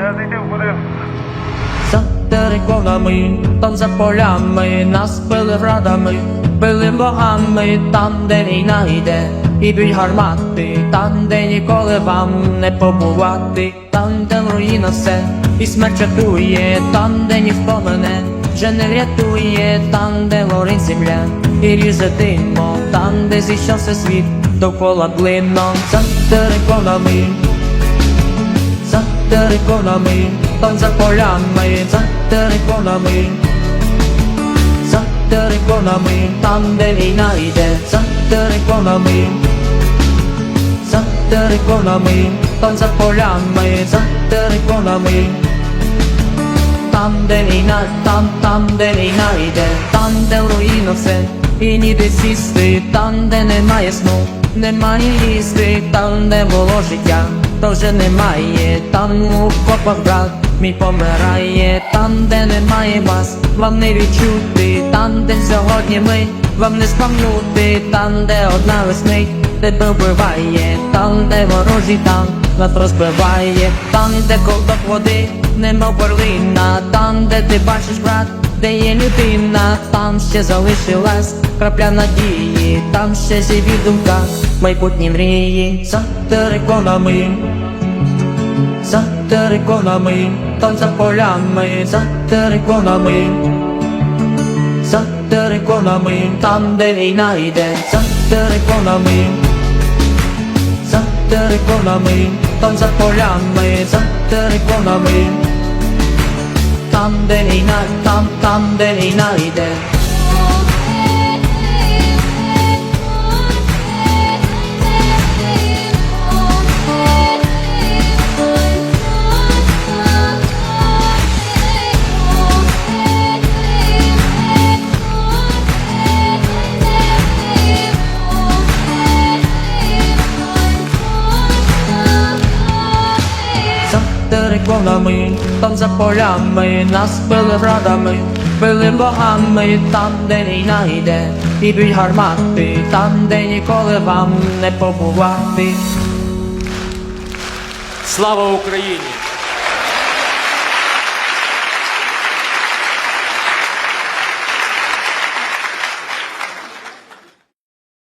Не зайти в будинок. Там за полями, нас били градами, били богами, там, де війна йде, і б'ють гармати, там, де ніколи вам не побувати, там, де руїна все, і смерть чатує, там, де ніхто мене вже не врятує, там, де горить земля, і ріже димо, там, де зійшовся світ, довкола блином, за териконами териконами, там за полями, за териконами, за териконами, там де війна йде, за териконами, за териконами, там за полями, за териконами, там де війна, там, там, де війна йде, там, де в руїну все, і ніде сісти, там, де немає сну, немає їсти, там, де було життя, то вже немає, там у копах брат мій помирає, там, де немає вас, вам не відчути, там, де сьогодні ми, вам не спам'нути, там, де одна веснить, тебе вбиває, там, де ворожий танк нас розбиває, там, де ковток води, нема перлина, там, де ти бачиш брат, де є людина, там ще залишилась крапля надії, там ще живі думка, майбутні мрії, за териконами, за териконами, там за полями, за териконами, за териконами, там, де війна йде, за териконами. За териконами, там за полями, за териконами, там де війна, там, там де війна йде. Териконами, там за полями, нас били градами, били богами, там, де війна йде, і б'ють гармати, там, де ніколи вам не побувати. Слава Україні!